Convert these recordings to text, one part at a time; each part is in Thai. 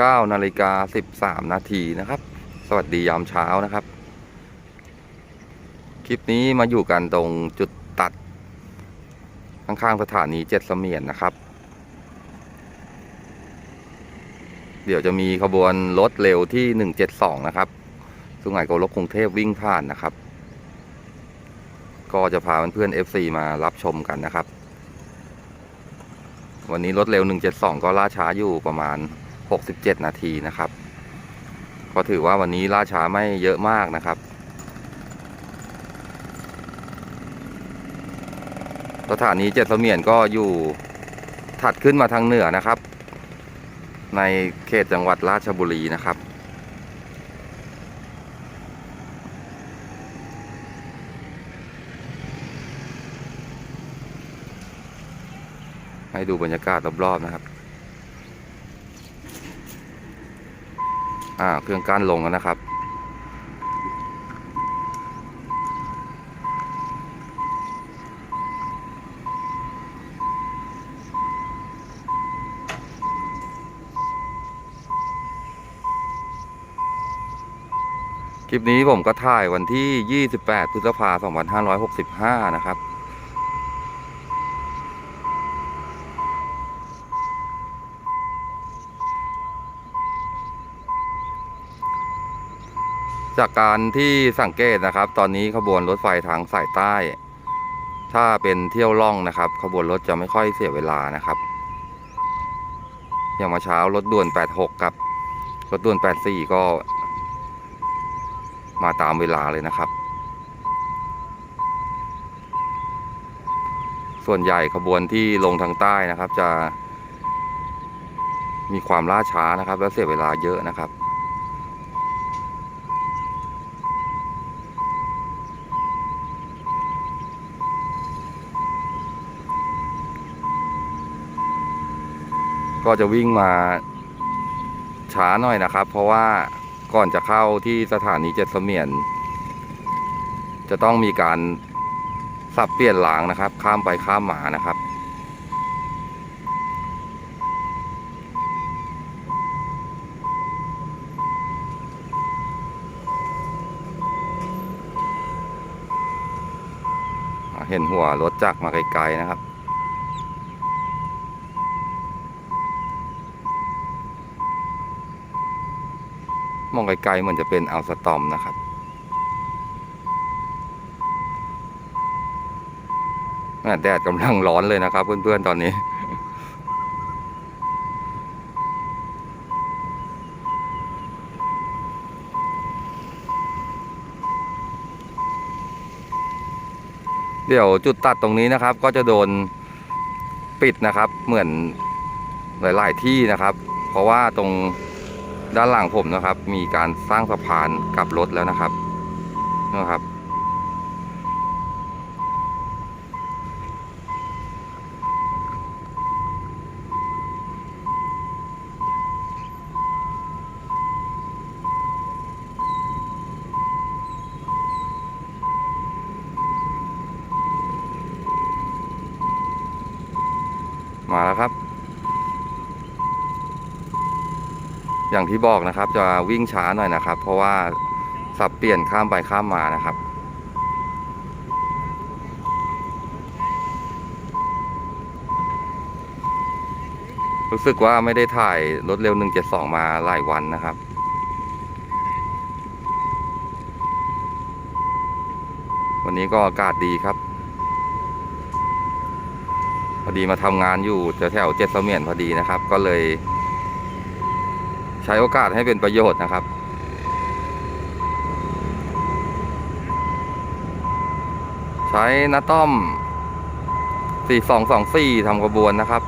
9นาฬิกา13 นาทีนะครับ สวัสดียามเช้านะครับ คลิปนี้มาอยู่กันตรงจุดตัด ข้างๆสถานีเจ็ดเสมียนนะครับ เดี๋ยวจะมีขบวนรถเร็วที่ 172 นะครับ สุงไหงโกลกกรุงเทพวิ่งผ่านนะครับ ก็จะพาเพื่อนๆ FC มารับชมกันนะครับวันนี้รถเร็ว 172 ก็ล่าช้าอยู่ประมาณ 67 นาทีนะครับ ก็ถือว่าวันนี้ล่าช้าไม่เยอะมากนะครับสถานีเจ็ดเสมียนก็อยู่ถัดขึ้นมาทางเหนือนะครับ ในเขตจังหวัดราชบุรีนะครับ ให้ดูบรรยากาศรอบๆนะครับ อ่าเครื่องกั้นลงแล้วนะครับคลิปนี้ผมก็ถ่ายวันที่ 28 พฤษภาคม 2565 นะครับ จากการที่สังเกตนะครับ ตอนนี้ขบวนรถไฟทางสายใต้ ถ้าเป็นเที่ยวล่องนะครับ ขบวนรถจะไม่ค่อยเสียเวลานะครับ อย่างมาเช้ารถด่วน 86 กับ รถด่วน 84 ก็ มาตามเวลาเลยนะครับ ส่วนใหญ่ขบวนที่ลงทางใต้นะครับ จะ มีความล่าช้านะครับ และเสียเวลาเยอะนะครับ ก็จะวิ่งมาช้าหน่อยนะครับ เพราะว่าก่อนจะเข้าที่สถานีเจ็ดเสมียน จะต้องมีการสับเปลี่ยนหลางนะครับ ข้ามไปข้ามมานะครับเห็นหัวรถจักรมาไกลๆนะครับ มองไกลๆเหมือนจะเป็นอัลสตอมนะครับแม่แดดกำลังร้อนเลยนะครับ เพื่อนๆตอนนี้ เดี๋ยวจุดตัดตรงนี้นะครับ ก็จะโดนปิดนะครับ เหมือนหลาย ๆ ที่นะครับ เพราะว่าตรง ด้านหลังผมนะครับ มีการสร้างสะพานกลับรถแล้วนะครับนะครับ มาแล้วครับ อย่างที่บอกนะครับ จะวิ่งช้าหน่อยนะครับ เพราะว่าสับเปลี่ยนข้ามไปข้ามมานะครับรู้สึกว่าไม่ได้ถ่ายรถเร็ว 172 มาหลายวันนะครับ วันนี้ก็อากาศดีครับพอดีมาทำงานอยู่แถวเจ็ดเสมียนพอดีนะครับ ก็เลย ใช้โอกาสให้เป็นประโยชน์นะครับ ใช้นาต้อม 4224ทำกระบวนนะครับ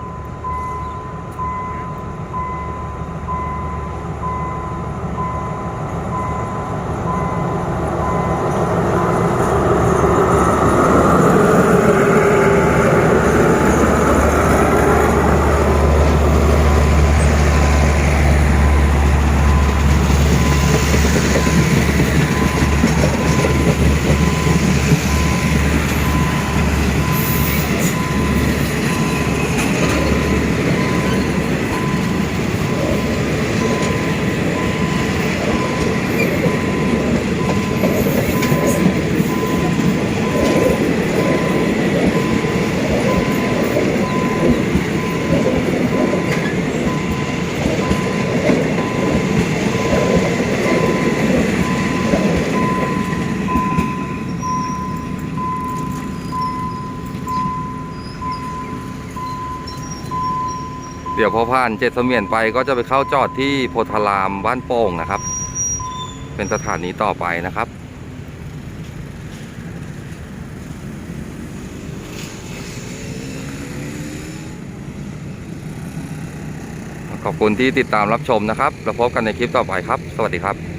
ยวพอผ่านเจ็ดเสมียนไปก็จะไปเข้าจอดที่โพธารามบ้านโป่งนะครับ เป็นสถานีต่อไปนะครับขอบคุณที่ติดตามรับชมนะครับ แล้วพบกันในคลิปต่อไปครับ สวัสดีครับ